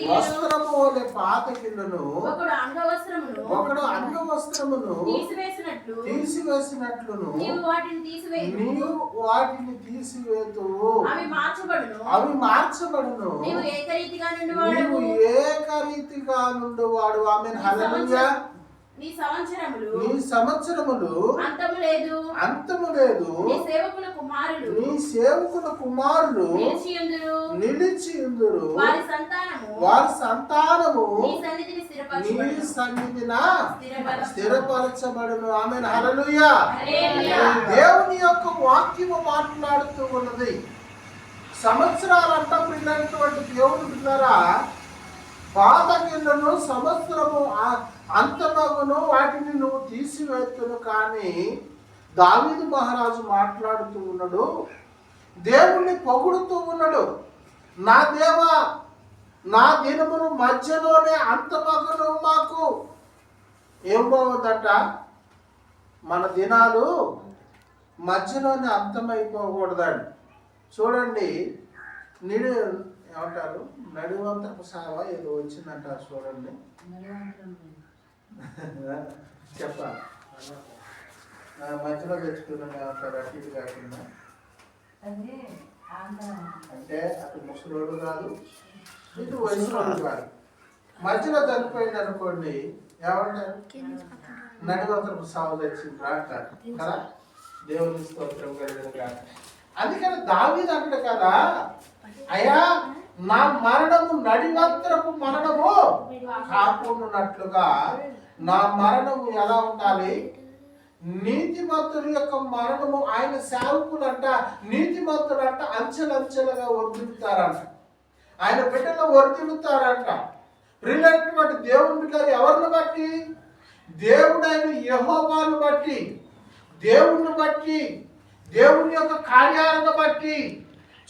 గిన్నెను వస్త్రము వలె పాతకిళ్ళను ఒకడు అంగవస్త్రమును ఒకడు అంగవస్త్రమును తీసివేసినట్లు తీసివేసినట్లును నీవు వాటిని తీసివేయు నీవు వాటిని తీసివేతు అవి మార్చబడును. అవి మార్చబడును. నీవు ఏకరీతిగా నుండి నీవు వాడవు. ఏకరీతిగా నుండివాడు ఆమె హల్లెలూయా. నీ సంవత్సరములు నీ సంవత్సరములు అంతము లేదు. అంతము లేదు. నీ సేవకుల కుమారులు నీ సేవకుల కుమారులు నిలిచియుందురు నిలిచి ఉందురు. వారి సంతానము వారి సంతానము నీ సన్నిధిని నీ స్థిరపరచబడును సన్నిధిన స్థిరపరచు. స్థిరపరచబడును. ఆమె హల్లెలూయా. దేవుని యొక్క వాక్యము మాట్లాడుతూ ఉన్నది. సంవత్సరాలంతా పిల్లటువంటి దేవుడు పిల్లరా పాతకిళ్ళను సంవత్సరము అంతమగును వాటిని నువ్వు తీసివేతును కానీ దావీదు మహారాజు మాట్లాడుతూ ఉన్నాడు. దేవుణ్ణి పొగుడుతూ ఉన్నాడు. నా దేవా నా దినమును మధ్యలోనే అంతమగును మాకు. ఏం బాగుందట? మన దినాలు మధ్యలోనే అంతమైపోకూడదండి. చూడండి నిడు ఏమంటారు? నడివంతపు సావ ఏదో వచ్చిందంటారు చూడండి. చెప్పాలి మధ్యలో తెచ్చుకున్నాం ఏమంటారు? అటు ఇటు కాకుండా. అంటే అటు ముసలోడు కాదు ఇటు వయసులోడు కాదు. మధ్యలో చనిపోయింది అనుకోండి ఏమంటారు? నడివంతరపు సాగు తెచ్చింది అంటారు. కదా? దేవుని స్తోత్రం కలిగిన అందుకని దావీదు అంటాడు కదా అయ్యా నా మరణము నడివంతరపు మరణము కాకుండానట్లుగా నా మరణము ఎలా ఉండాలి? నీతిమంతుడు యొక్క మరణము ఆయన సేవకులంట అంట అంచెలంచెలుగా వర్ధిల్లుతారంట. ఆయన బిడ్డలు వర్ధిల్లుతారంట. ప్రియులైనటువంటి దేవుని బిడ్డలు ఎవరిని బట్టి? దేవుడైన యహోవాను బట్టి దేవుణ్ణి బట్టి దేవుని యొక్క కార్యాలను బట్టి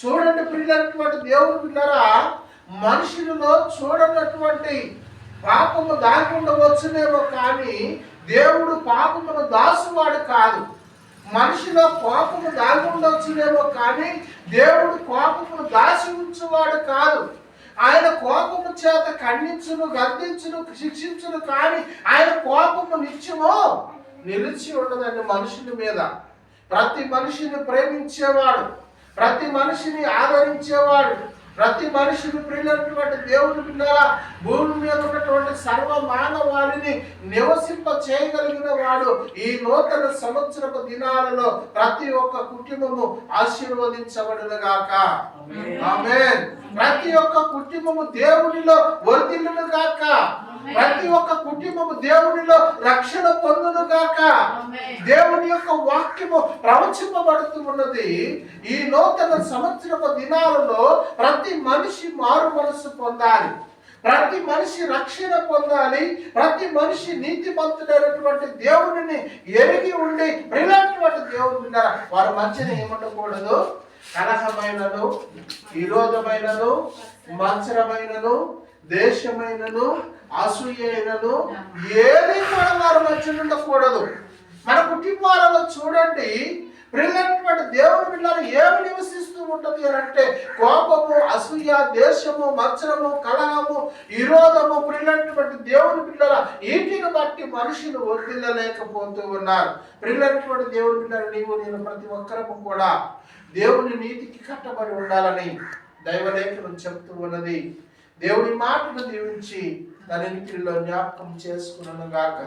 చూడండి ప్రియులైనటువంటి దేవుని పిల్లరా మనుషులలో చూడనటువంటి పాపము దాకుండా ఉండవచ్చునేమో కానీ దేవుడు పాపమును దాసువాడు కాదు. మనిషిలో కోపము దాగుండొచ్చునేమో కానీ దేవుడు కోపమును దాసి ఉంచువాడు కాదు. ఆయన కోపము చేత ఖండించును గర్దించును శిక్షించును కానీ ఆయన కోపము నిత్యమో నిలిచి ఉండదండి మనుషుల మీద. ప్రతి మనిషిని ప్రేమించేవాడు. ప్రతి మనిషిని ఆదరించేవాడు ప్రతి మనిషిని ప్రియులైనటువంటి దేవుని పిల్లల భూమి మీద ఉన్నటువంటి సర్వ మానవాళిని నివసింప చేయగలిగిన వాడు ఈ నూతన సంవత్సరపు దినాలలో ప్రతి ఒక్క కుటుంబము ఆశీర్వదించబడును గాక ప్రతి ఒక్క కుటుంబము దేవునిలో వర్ధిల్లును గాక ప్రతి ఒక్క కుటుంబము దేవునిలో రక్షణ పొందును గాక. దేవుని యొక్క వాక్యము ప్రవచింపబడుతూ ఉన్నది. ఈ నూతన సంవత్సరపు దినాలలో ప్రతి మనిషి మారు మనసు పొందాలి. ప్రతి మనిషి రక్షణ పొందాలి. ప్రతి మనిషి నీతిమంతుడైనటువంటి దేవుడిని ఎరిగి ఉండి ప్రియులైనటువంటి దేవుడు వారి మధ్యన ఏముండకూడదు కలహమైనను విరోధమైనను మత్సరమైనను దేశమైనను అసూయైనను ఏది కూడా వారి మధ్య ఉండకూడదు మన కుటుంబాలలో చూడండి ప్రియులైనటువంటి దేవుని పిల్లలు ఏమి నివసిస్తూ ఉంటది అని అంటే కోపము అసూయ దేశము మత్సరము కలహము విరోధము ప్రియులైనటువంటి దేవుని పిల్లల వీటిని బట్టి మనుషులు వర్దిల్లలేకపోతూ ఉన్నారు. ప్రియులైనటువంటి దేవుని పిల్లలు నీవు నేను ప్రతి ఒక్కరము కూడా దేవుని నీతికి కట్టబడి ఉండాలని దైవలేఖనం చెప్తూ ఉన్నది. దేవుని మాటను దీవించి తన ఇంటిలో జ్ఞాపకం చేసుకున్నాను గాక.